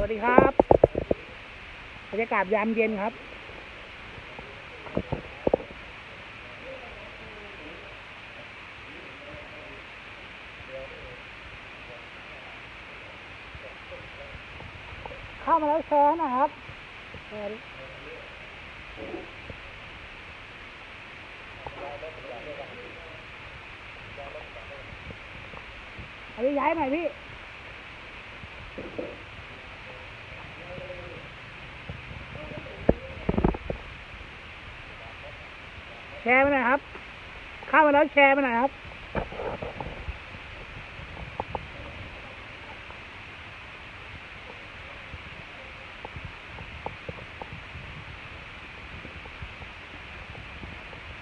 สวัสดีครับบรรยากาศยามเย็นครับ เข้ามาแล้วแชร์นะครับอันนี้ย้ายหน่อยพี่ ร์มาหน่อยครับ เข้ามาแล้วแชร์มาหน่อยครับ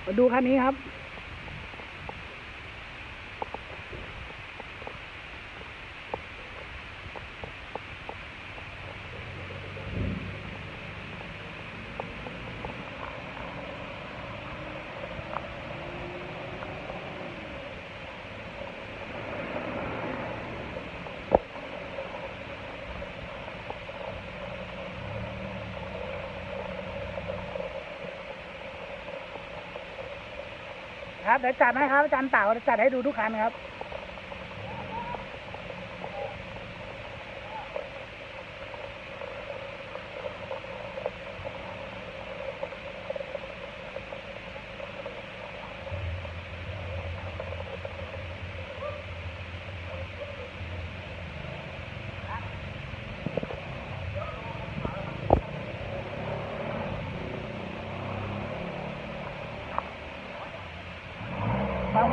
มาดูคันนี้ครับ ครับเดี๋ยวจัดให้ครับอาจารย์เต่าจะจัดให้ดูทุกคันครับ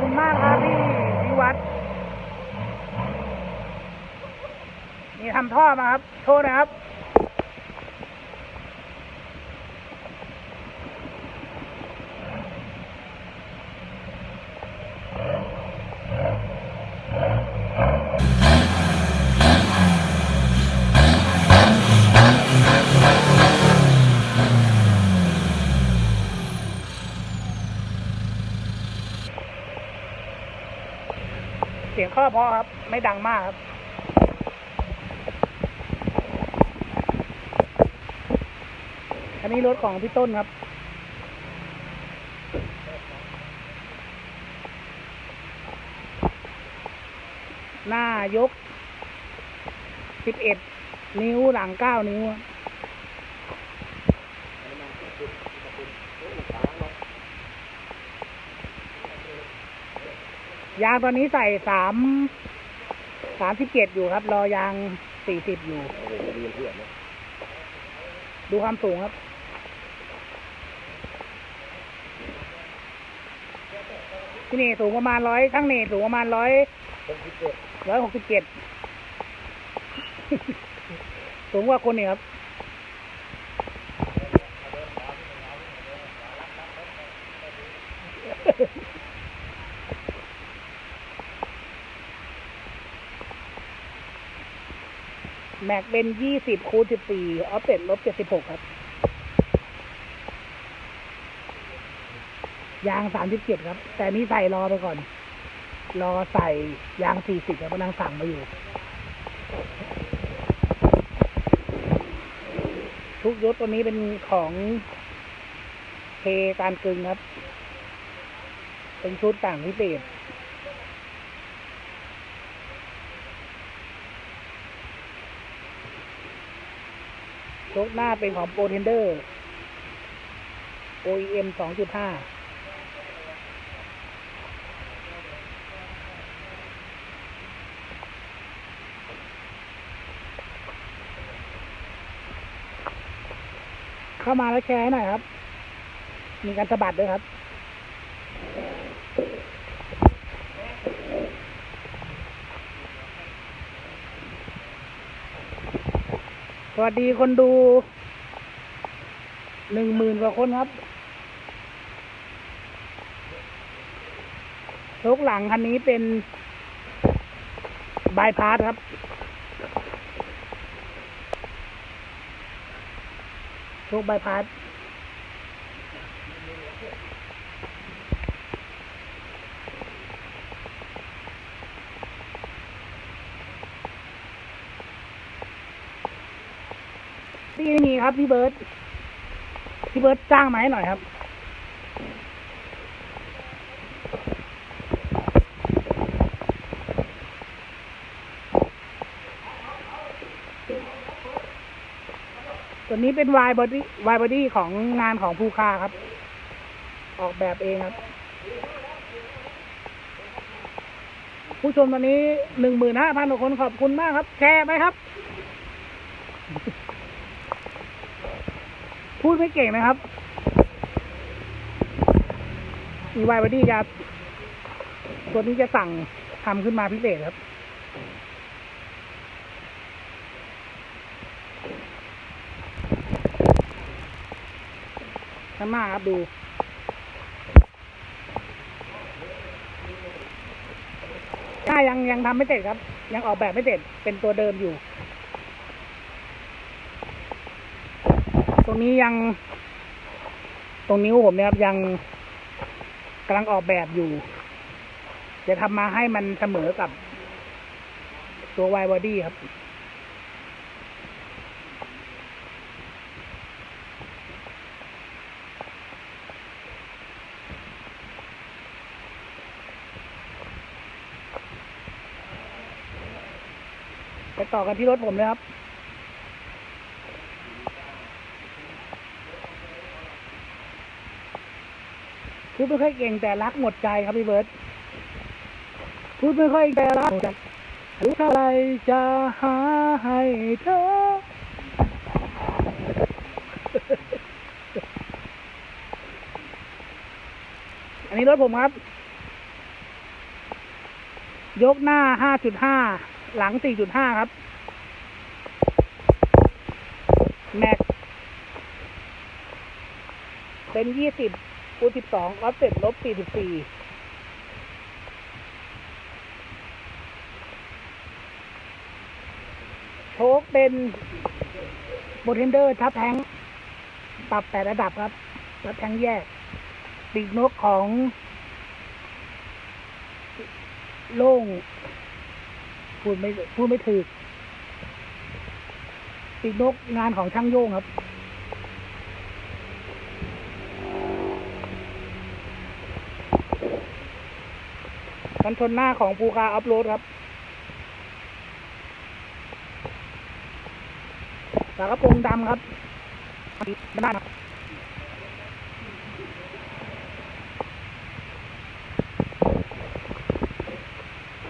คุณมากครับพี่วิวัฒน์นี่ทำท่อมาครับ โทษนะครับ อพราะครับ ไม่ดังมากครับอันนี้รถของพี่ต้นครับ หน้ายกสิบเอ็ดนิ้วหลังเก้านิ้วครับ ยางตอนนี้ใส่สามสามสิบเจ็ดอยู่ครับ รอยางสี่สิบอยู่ ดูความสูงครับ ที่นี่สูงประมาณร้อยทั้งนี่สูงประมาณร้อยร้อยหกสิบเจ็ดสูงกว่าคนนี่ครับ แม็กเป็นยี่สิบคูณสิบสี่ออฟเซ็ตลบเจ็ดสิบหกครับ ยางสามสิบเจ็ดครับ แต่นี่ใส่รอไปก่อน รอใส่ยางสี่สิบครับกำลังสั่งมาอยู่ ทุกยศตัวนี้เป็นของเทการกึงครับ เป็นชุดต่างพิเศษ โชคหน้าเป็นของโปรเทนเดอร์ OEM 2.5เข้ามาแล้วแชร์ให้หน่อยครับ มีการสะบัดด้วยครับ สวัสดีคนดูหนึ่งหมื่นกว่าคนครับทุกหลังคันนี้เป็นบายพาสครับทุกบายพาส ที่ไม่มี ครับพี่เบิร์ตพี่เบิร์ตจ้างมาให้หน่อยครับ ตัวนี้เป็นวายบอดี้วายบอดี้ของงานของภูคาครับ ออกแบบเองครับ ผู้ชมตอนนี้หนึ่งหมื่นห้าพันคนขอบคุณมากครับ แชร์ไปครับ ดไม่เก่งนะครับ มีวายบอดี้จะตัวนี้จะสั่งทำขึ้นมาพิเศษครับข้างหน้าครับดูถ้ายังยังทำไม่เสร็จครับ ยังออกแบบไม่เสร็จเป็นตัวเดิมอยู่ รงนี้ยัง ตรงนิ้วผมนี่ยครับยังกำลังออกแบบอยู่ จะทำมาให้มันเสมอกับ ตัววายบอดี้ครับไปต่อกันที่รถผมเลยครับ พูดไม่ค่อยเก่งแต่รักหมดใจครับพี่เบิร์ตพูดไม่ค่อยแต่รักหมดใจรู้เท่าไรจะหาให้เธออันนี้รถผมครับ ยกหน้า 5.5 หลัง 4.5 ครับ แม็ก เป็น 20 คูณ12องอฟเซ็ตลบ44โชคเป็นโบเทนเดอร์ทับแทงปรับแต่ระดับครับทับแทงแยกปีกนกของโล่งพูดไม่พูดไม่ถูกปีกนกงานของช่างโย่งครับ กันชนหน้าของภูคาอัพโหลดครับฝากระโปรงดำครับด้านครับ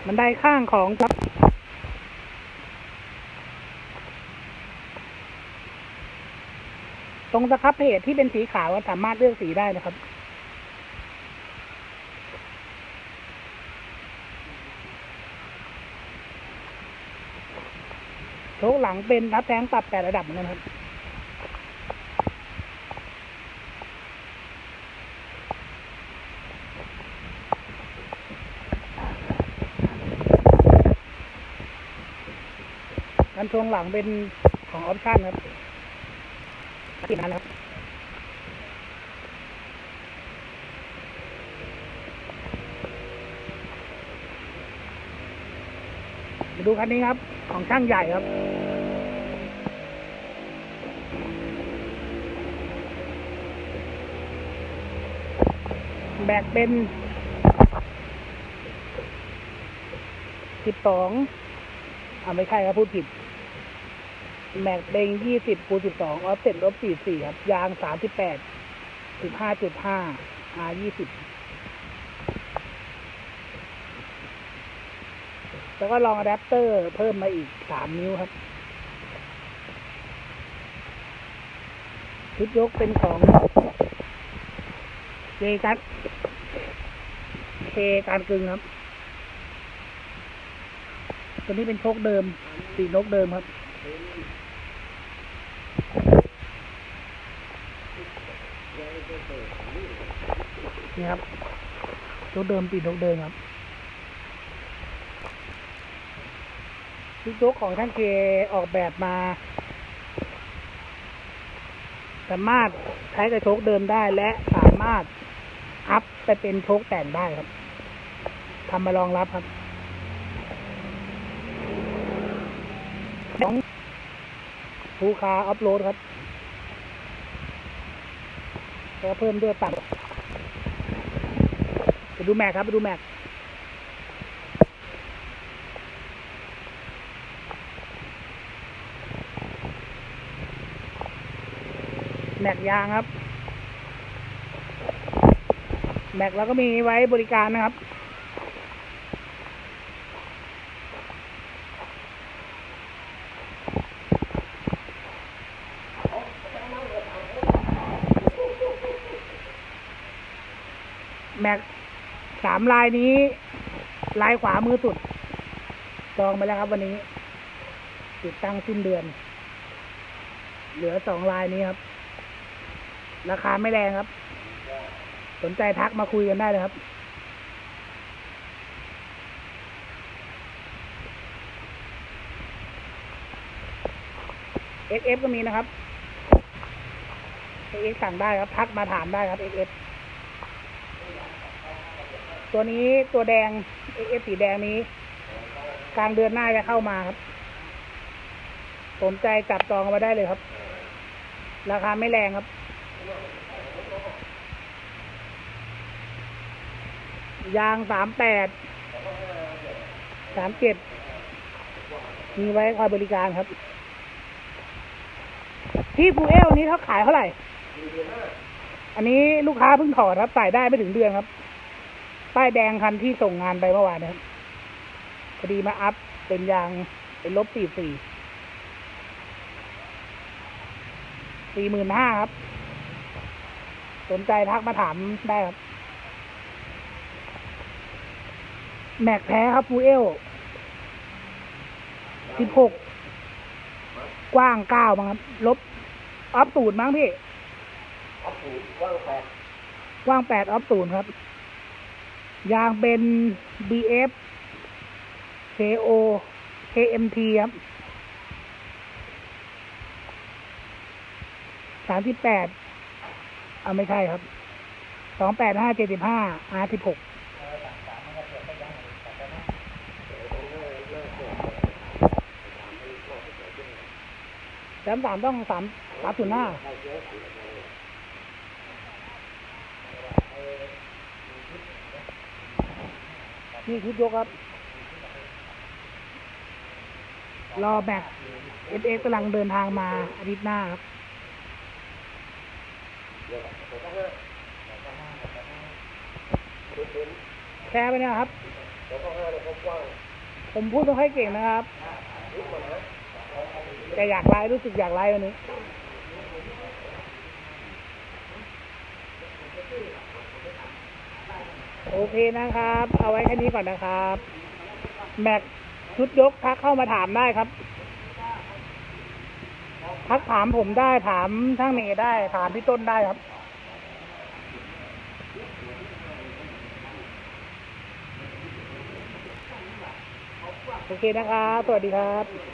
บันไดข้างของครับตรงสครับเพจที่เป็นสีขาวสามารถเลือกสีได้นะครับ ชคหลังเป็นทับแท้งปรับแต่ระดับเหมือนกันครับกันชวงหลังเป็นของออปชั่นครับติดนั้นครับมาดูคันนี้ครับ ของช่างใหญ่ครับ แบกเป็นสิบสองอ่าไม่ใช่ครับพูดผิด แม็กเบงยี่สิบคูณสิบสองออฟเซ็ตลบสี่สี่ครับ ยางสามสิบแปดสิบห้าจุดห้าอายี่สิบ แล้วก็ลองอะแดปเตอร์เพิ่มมาอีกสามนิ้วครับ ชุดยกเป็นของเจกัสเคการกึ่งครับ ตัวนี้เป็นโชคเดิม สีนกเดิมครับ นี่ครับโชคเดิมปีนกเดิมครับ ชุดยกของท่านเคออกแบบมา สามารถใช้กับโชคเดิมได้และสามารถอัพไปเป็นโชคแต่งได้ครับทำมารองรับครับของภูคาออฟโรดครับแล้วเพิ่มด้วยตัดไปดูแม็กครับไปดูแม็ก แม็กยางครับ แม็กแล้วก็มีไว้บริการนะครับ แม็กสามลายนี้ ลายขวามือสุด จองไปแล้วครับวันนี้ ติดตั้งสิ้นเดือน เหลือสองลายนี้ครับ ราคาไม่แรงครับ สนใจทักมาคุยกันได้เลยครับ XF ก็มีนะครับ XF สั่งได้ครับ ทักมาถามได้ครับ XF ตัวนี้ตัวแดง XF สีแดงนี้ กลางเดือนหน้าจะเข้ามาครับ สนใจจับจองมาได้เลยครับ ราคาไม่แรงครับ ยางสามแปดสามเจ็ดมีไว้คอยบริการครับ ที่ฟูเอลนี้เขาขายเท่าไหร่ อันนี้ลูกค้าเพิ่งถอดครับใส่ได้ไม่ถึงเดือนครับ ป้ายแดงคันที่ส่งงานไปเมื่อวานนะครับพอดีมาอัพเป็นยางเป็นลบสี่สี่สี่หมื่นห้าครับ สนใจทักมาถามได้ครับ แม็กแท้ครับฟูเอลสิบหกกว้างเก้ามั้งครับ ลบ ออฟตูดมั้งพี่ ออฟศูนย์ว่างแปดกว้างแปดออฟตูนครับ ยางเป็น BF KO KMT ครับสามสิบแปดเอาไม่ใช่ครับ สองแปดห้าเจ็ดสิบห้า R สิบหก แสามสามต้องสามสามศูนย์ห้านี่ชุดยกครับ รอแม็กเอสเอกำลังเดินทางมาอาทิตย์หน้าครับแชร์ไปนะครับ ผมพูดไม่ค่อยเก่งนะครับ แต่อยากไลฟ์รู้สึกอยากไลฟ์วันนี้โอเคนะครับ เอาไว้แค่นี้ก่อนนะครับ แม็กชุดยกทักเข้ามาถามได้ครับ ทักถามผมได้ถามช่างเมย์ได้ ถามพี่ต้นได้ครับ โอเคนะครับ สวัสดีครับ